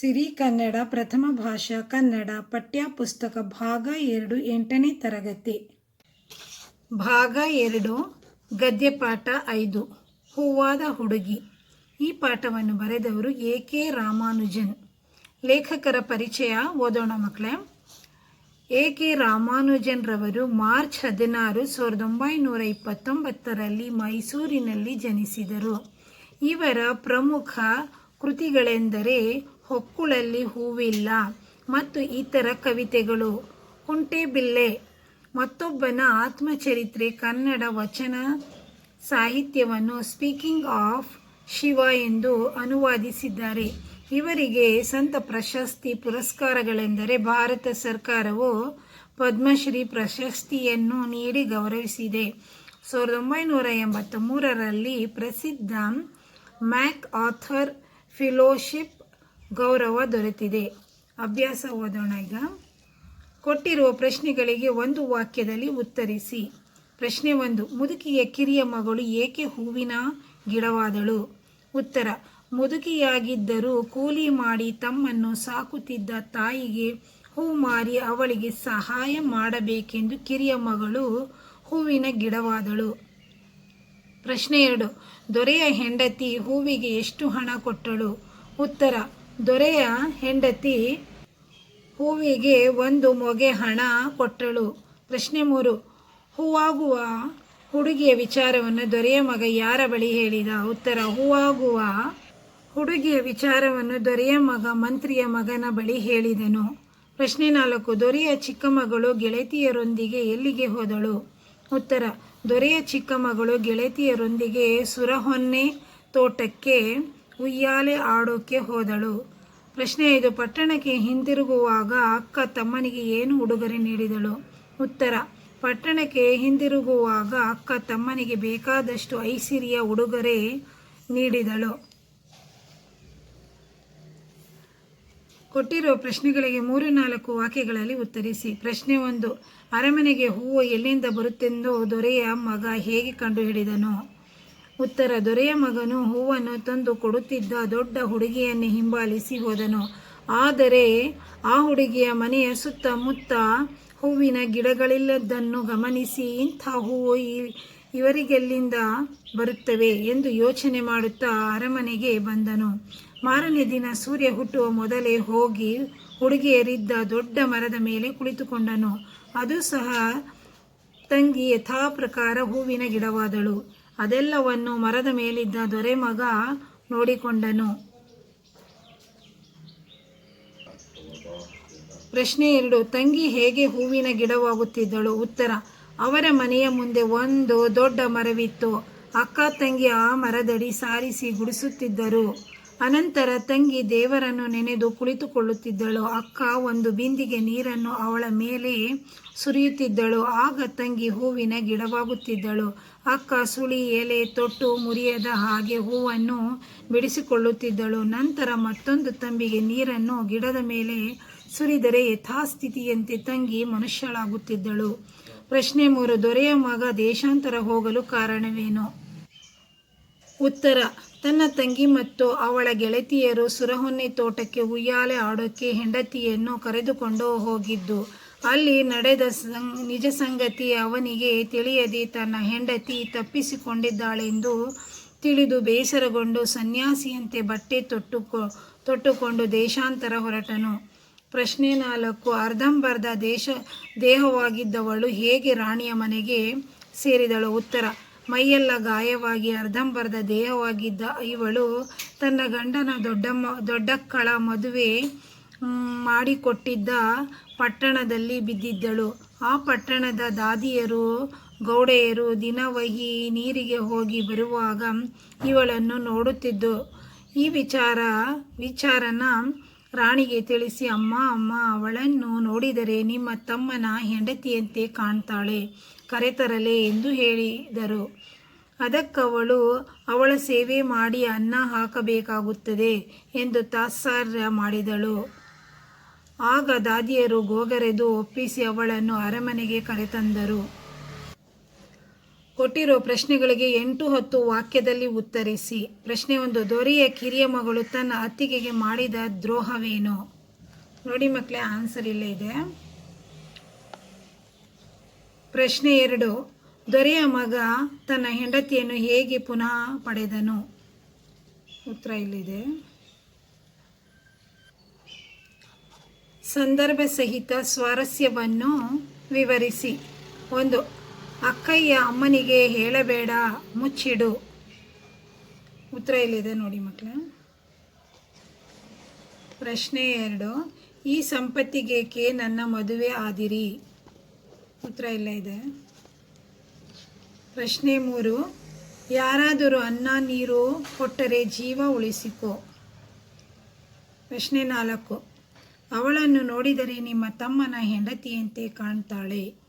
ಸಿರಿ ಕನ್ನಡ ಪ್ರಥಮ ಭಾಷಾ ಕನ್ನಡ ಪಠ್ಯಪುಸ್ತಕ ಭಾಗ ಎರಡು ಎಂಟನೇ ತರಗತಿ. ಭಾಗ ಎರಡು ಗದ್ಯಪಾಠ ಐದು, ಹೂವಾದ ಹುಡುಗಿ. ಈ ಪಾಠವನ್ನು ಬರೆದವರು ಎ ಕೆ ರಾಮಾನುಜನ್. ಲೇಖಕರ ಪರಿಚಯ, ಓದೋಣ ಮಕ್ಕಳೇ. ಎ ಕೆ ರಾಮಾನುಜನ್ ರವರು ಮಾರ್ಚ್ ಹದಿನಾರು, ಸಾವಿರದ ಒಂಬೈನೂರ ಇಪ್ಪತ್ತೊಂಬತ್ತರಲ್ಲಿ ಮೈಸೂರಿನಲ್ಲಿ ಜನಿಸಿದರು. ಇವರ ಪ್ರಮುಖ ಕೃತಿಗಳೆಂದರೆ ಹೊಕ್ಕುಳಲ್ಲಿ ಹೂವಿಲ್ಲ. ಮತ್ತು ಇತರ ಕವಿತೆಗಳು ಕುಂಟೆಬಿಲ್ಲೆ ಮತ್ತೊಬ್ಬನ ಆತ್ಮಚರಿತ್ರೆ ಕನ್ನಡ ವಚನ ಸಾಹಿತ್ಯವನ್ನು ಸ್ಪೀಕಿಂಗ್ ಆಫ್ ಶಿವ ಎಂದು ಅನುವಾದಿಸಿದ್ದಾರೆ. ಇವರಿಗೆ ಸಂತ ಪ್ರಶಸ್ತಿ ಪುರಸ್ಕಾರಗಳೆಂದರೆ ಭಾರತ ಸರ್ಕಾರವು ಪದ್ಮಶ್ರೀ ಪ್ರಶಸ್ತಿಯನ್ನು ನೀಡಿ ಗೌರವಿಸಿದೆ. ಸಾವಿರದ ಒಂಬೈನೂರ ಎಂಬತ್ತ ಮೂರರಲ್ಲಿ ಪ್ರಸಿದ್ಧ ಮ್ಯಾಕ್ ಆಥರ್ ಫಿಲೋಶಿಪ್ ಗೌರವ ದೊರೆತಿದೆ. ಅಭ್ಯಾಸ ಓದೋಣ ಈಗ. ಕೊಟ್ಟಿರುವ ಪ್ರಶ್ನೆಗಳಿಗೆ ಒಂದು ವಾಕ್ಯದಲ್ಲಿ ಉತ್ತರಿಸಿ. ಪ್ರಶ್ನೆ ಒಂದು, ಮುದುಕಿಯ ಕಿರಿಯ ಮಗಳು ಏಕೆ ಹೂವಿನ ಗಿಡವಾದಳು? ಉತ್ತರ, ಮುದುಕಿಯಾಗಿದ್ದರೂ ಕೂಲಿ ಮಾಡಿ ತಮ್ಮನ್ನು ಸಾಕುತ್ತಿದ್ದ ತಾಯಿಗೆ ಹೂ ಮಾರಿ ಅವಳಿಗೆ ಸಹಾಯ ಮಾಡಬೇಕೆಂದು ಕಿರಿಯ ಮಗಳು ಹೂವಿನ ಗಿಡವಾದಳು. ಪ್ರಶ್ನೆ ಎರಡು, ದೊರೆಯ ಹೆಂಡತಿ ಹೂವಿಗೆ ಎಷ್ಟು ಹಣ ಕೊಟ್ಟಳು? ಉತ್ತರ ದೊರೆಯ ಹೆಂಡತಿ ಹೂವಿಗೆ ಒಂದು ಮೊಗೆ ಹಣ ಕೊಟ್ಟಳು. ಪ್ರಶ್ನೆ ಮೂರು, ಹೂವಾಗುವ ಹುಡುಗಿಯ ವಿಚಾರವನ್ನು ದೊರೆಯ ಮಗ ಯಾರ ಬಳಿ ಹೇಳಿದ? ಉತ್ತರ, ಹೂವಾಗುವ ಹುಡುಗಿಯ ವಿಚಾರವನ್ನು ದೊರೆಯ ಮಗ ಮಂತ್ರಿಯ ಮಗನ ಬಳಿ ಹೇಳಿದನು. ಪ್ರಶ್ನೆ ನಾಲ್ಕು, ದೊರೆಯ ಚಿಕ್ಕ ಮಗಳು ಗೆಳತಿಯರೊಂದಿಗೆ ಎಲ್ಲಿಗೆ ಹೋದಳು? ಉತ್ತರ, ದೊರೆಯ ಚಿಕ್ಕ ಮಗಳು ಗೆಳತಿಯರೊಂದಿಗೆ ಸುರಹೊನ್ನೆ ತೋಟಕ್ಕೆ ಉಯ್ಯಾಲೆ ಆಡೋಕೆ ಹೋದಳು. ಪ್ರಶ್ನೆ ಇದು. ಪಟ್ಟಣಕ್ಕೆ ಹಿಂದಿರುಗುವಾಗ ಅಕ್ಕ ತಮ್ಮನಿಗೆ ಏನು ಉಡುಗೊರೆ ನೀಡಿದಳು? ಉತ್ತರ, ಪಟ್ಟಣಕ್ಕೆ ಹಿಂದಿರುಗುವಾಗ ಅಕ್ಕ ತಮ್ಮನಿಗೆ ಬೇಕಾದಷ್ಟು ಐಸಿರಿಯ ಉಡುಗೊರೆ ನೀಡಿದಳು. ಕೊಟ್ಟಿರುವ ಪ್ರಶ್ನೆಗಳಿಗೆ ಮೂರು ನಾಲ್ಕು ವಾಕ್ಯಗಳಲ್ಲಿ ಉತ್ತರಿಸಿ. ಪ್ರಶ್ನೆ ಒಂದು, ಅರಮನೆಗೆ ಹೂವು ಎಲ್ಲಿಂದ ಬರುತ್ತೆಂದು ದೊರೆಯ ಮಗ ಹೇಗೆ ಕಂಡುಹಿಡಿದನು? ಉತ್ತರ, ದೊರೆಯ ಮಗನು ಹೂವನ್ನು ತಂದು ಕೊಡುತ್ತಿದ್ದ ದೊಡ್ಡ ಹುಡುಗಿಯನ್ನು ಹಿಂಬಾಲಿಸಿ ಹೋದನು. ಆದರೆ ಆ ಹುಡುಗಿಯ ಮನೆಯ ಸುತ್ತಮುತ್ತ ಹೂವಿನ ಗಿಡಗಳಿಲ್ಲದನ್ನು ಗಮನಿಸಿ ಇಂಥ ಹೂವು ಇವರಿಗೆಲ್ಲಿಂದ ಬರುತ್ತವೆ ಎಂದು ಯೋಚನೆ ಮಾಡುತ್ತಾ ಅರಮನೆಗೆ ಬಂದನು. ಮಾರನೇ ದಿನ ಸೂರ್ಯ ಹುಟ್ಟುವ ಮೊದಲೇ ಹೋಗಿ ಹುಡುಗಿಯರಿದ್ದ ದೊಡ್ಡ ಮರದ ಮೇಲೆ ಕುಳಿತುಕೊಂಡನು. ಅದು ಸಹ ತಂಗಿ ಯಥಾ ಪ್ರಕಾರ ಹೂವಿನ ಗಿಡವಾದಳು. ಅದೆಲ್ಲವನ್ನು ಮರದ ಮೇಲಿದ್ದ ದೊರೆ ಮಗ ನೋಡಿಕೊಂಡನು. ಪ್ರಶ್ನೆ ಎರಡು, ತಂಗಿ ಹೇಗೆ ಹೂವಿನ ಗಿಡವಾಗುತ್ತಿದ್ದಳು? ಉತ್ತರ, ಅವರ ಮನೆಯ ಮುಂದೆ ಒಂದು ದೊಡ್ಡ ಮರವಿತ್ತು. ಅಕ್ಕ ತಂಗಿ ಆ ಮರದಡಿ ಸಾರಿಸಿ ಗುಡಿಸುತ್ತಿದ್ದರು. ಅನಂತರ ತಂಗಿ ದೇವರನ್ನು ನೆನೆದು ಕುಳಿತುಕೊಳ್ಳುತ್ತಿದ್ದಳು. ಅಕ್ಕ ಒಂದು ಬಿಂದಿಗೆ ನೀರನ್ನು ಅವಳ ಮೇಲೆ ಸುರಿಯುತ್ತಿದ್ದಳು. ಆಗ ತಂಗಿ ಹೂವಿನ ಗಿಡವಾಗುತ್ತಿದ್ದಳು. ಅಕ್ಕ ಸುಳಿ ಎಲೆ ತೊಟ್ಟು ಮುರಿಯದ ಹಾಗೆ ಹೂವನ್ನು ಬಿಡಿಸಿಕೊಳ್ಳುತ್ತಿದ್ದಳು. ನಂತರ ಮತ್ತೊಂದು ತಂಬಿಗೆ ನೀರನ್ನು ಗಿಡದ ಮೇಲೆ ಸುರಿದರೆ ಯಥಾಸ್ಥಿತಿಯಂತೆ ತಂಗಿ ಮನುಷ್ಯಳಾಗುತ್ತಿದ್ದಳು. ಪ್ರಶ್ನೆ ಮೂರು, ದೊರೆಯ ಮಗ ದೇಶಾಂತರ ಹೋಗಲು ಕಾರಣವೇನು? ಉತ್ತರ, ತನ್ನ ತಂಗಿ ಮತ್ತು ಅವಳ ಗೆಳತಿಯರು ಸುರಹೊನ್ನೆ ತೋಟಕ್ಕೆ ಉಯ್ಯಾಲೆ ಆಡೋಕ್ಕೆ ಹೆಂಡತಿಯನ್ನು ಕರೆದುಕೊಂಡು ಹೋಗಿದ್ದು. ಅಲ್ಲಿ ನಡೆದ ನಿಜ ಸಂಗತಿ ಅವನಿಗೆ ತಿಳಿಯದೆ ತನ್ನ ಹೆಂಡತಿ ತಪ್ಪಿಸಿಕೊಂಡಿದ್ದಾಳೆಂದು ತಿಳಿದು ಬೇಸರಗೊಂಡು ಸನ್ಯಾಸಿಯಂತೆ ಬಟ್ಟೆ ತೊಟ್ಟುಕೊ, ತೊಟ್ಟುಕೊಂಡು ದೇಶಾಂತರ ಹೊರಟನು. ಪ್ರಶ್ನೆ ನಾಲ್ಕು, ಅರ್ಧಂಬರ್ಧ ದೇಶ, ದೇಹವಾಗಿದ್ದವಳು ಹೇಗೆ ರಾಣಿಯ ಮನೆಗೆ ಸೇರಿದಳು? ಉತ್ತರ ಮೈಯೆಲ್ಲ ಗಾಯವಾಗಿ ಅರ್ಧಂಬರ್ಧ ದೇಹವಾಗಿದ್ದ ಇವಳು ತನ್ನ ಗಂಡನ ದೊಡ್ಡಮ್ಮ, ದೊಡ್ಡಕ್ಕಳ ಮದುವೆ ಮಾಡಿಕೊಟ್ಟಿದ್ದ ಪಟ್ಟಣದಲ್ಲಿ ಬಿದ್ದಿದ್ದಳು. ಆ ಪಟ್ಟಣದ ದಾದಿಯರು, ಗೌಡೆಯರು ದಿನವಹಿ ನೀರಿಗೆ ಹೋಗಿ ಬರುವಾಗ ಇವಳನ್ನು ನೋಡುತ್ತಿದ್ದು. ಈ ವಿಚಾರ, ವಿಚಾರನ ರಾಣಿಗೆ ತಿಳಿಸಿ, ಅಮ್ಮ ಅಮ್ಮ, ಅವಳನ್ನು ನೋಡಿದರೆ ನಿಮ್ಮ ತಮ್ಮನ ಹೆಂಡತಿಯಂತೆ ಕಾಣ್ತಾಳೆ, ಕರೆತರಲೆ ಎಂದು ಹೇಳಿದರು. ಅದಕ್ಕವಳು, ಅವಳ ಸೇವೆ ಮಾಡಿ ಅನ್ನ ಹಾಕಬೇಕಾಗುತ್ತದೆ ಎಂದು ತಾತ್ಸಾರ್ಯ ಮಾಡಿದಳು. ಆಗ ದಾದಿಯರು ಗೋಗರೆದು ಒಪ್ಪಿಸಿ ಅವಳನ್ನು ಅರಮನೆಗೆ ಕರೆತಂದರು. ಕೊಟ್ಟಿರೋ ಪ್ರಶ್ನೆಗಳಿಗೆ ಎಂಟು ಹತ್ತು ವಾಕ್ಯದಲ್ಲಿ ಉತ್ತರಿಸಿ. ಪ್ರಶ್ನೆ ಒಂದು, ದೊರೆಯ ಕಿರಿಯ ಮಗಳು ತನ್ನ ಅತ್ತಿಗೆಗೆ ಮಾಡಿದ ದ್ರೋಹವೇನು? ನೋಡಿ ಮಕ್ಕಳೇ, ಆನ್ಸರ್ ಇಲ್ಲೇ ಇದೆ. ಪ್ರಶ್ನೆ ಎರಡು, ದೊರೆಯ ಮಗ ತನ್ನ ಹೆಂಡತಿಯನ್ನು ಹೇಗೆ ಪುನಃ ಪಡೆದನು? ಉತ್ತರ ಇಲ್ಲಿದೆ. ಸಂದರ್ಭ ಸಹಿತ ಸ್ವಾರಸ್ಯವನ್ನು ವಿವರಿಸಿ. ಒಂದು ಅಕ್ಕಯ್ಯ ಅಮ್ಮನಿಗೆ ಹೇಳಬೇಡ, ಮುಚ್ಚಿಡು. ಉತ್ತರ ಇಲ್ಲಿದೆ ನೋಡಿ ಮಕ್ಕಳು. ಪ್ರಶ್ನೆ ಎರಡು, ಈ ಸಂಪತ್ತಿಗೇಕೆ ನನ್ನ ಮದುವೆ ಆದಿರಿ? ಉತ್ತರ ಇಲ್ಲ ಇದೆ. ಪ್ರಶ್ನೆ ಮೂರು, ಯಾರಾದರೂ ಅನ್ನ, ನೀರು ಕೊಟ್ಟರೆ ಜೀವ ಉಳಿಸಿಕೋ? ಪ್ರಶ್ನೆ ನಾಲ್ಕು, ಅವಳನ್ನು ನೋಡಿದರೆ ನಿಮ್ಮ ತಮ್ಮನ ಹೆಂಡತಿಯಂತೆ ಕಾಣ್ತಾಳೆ.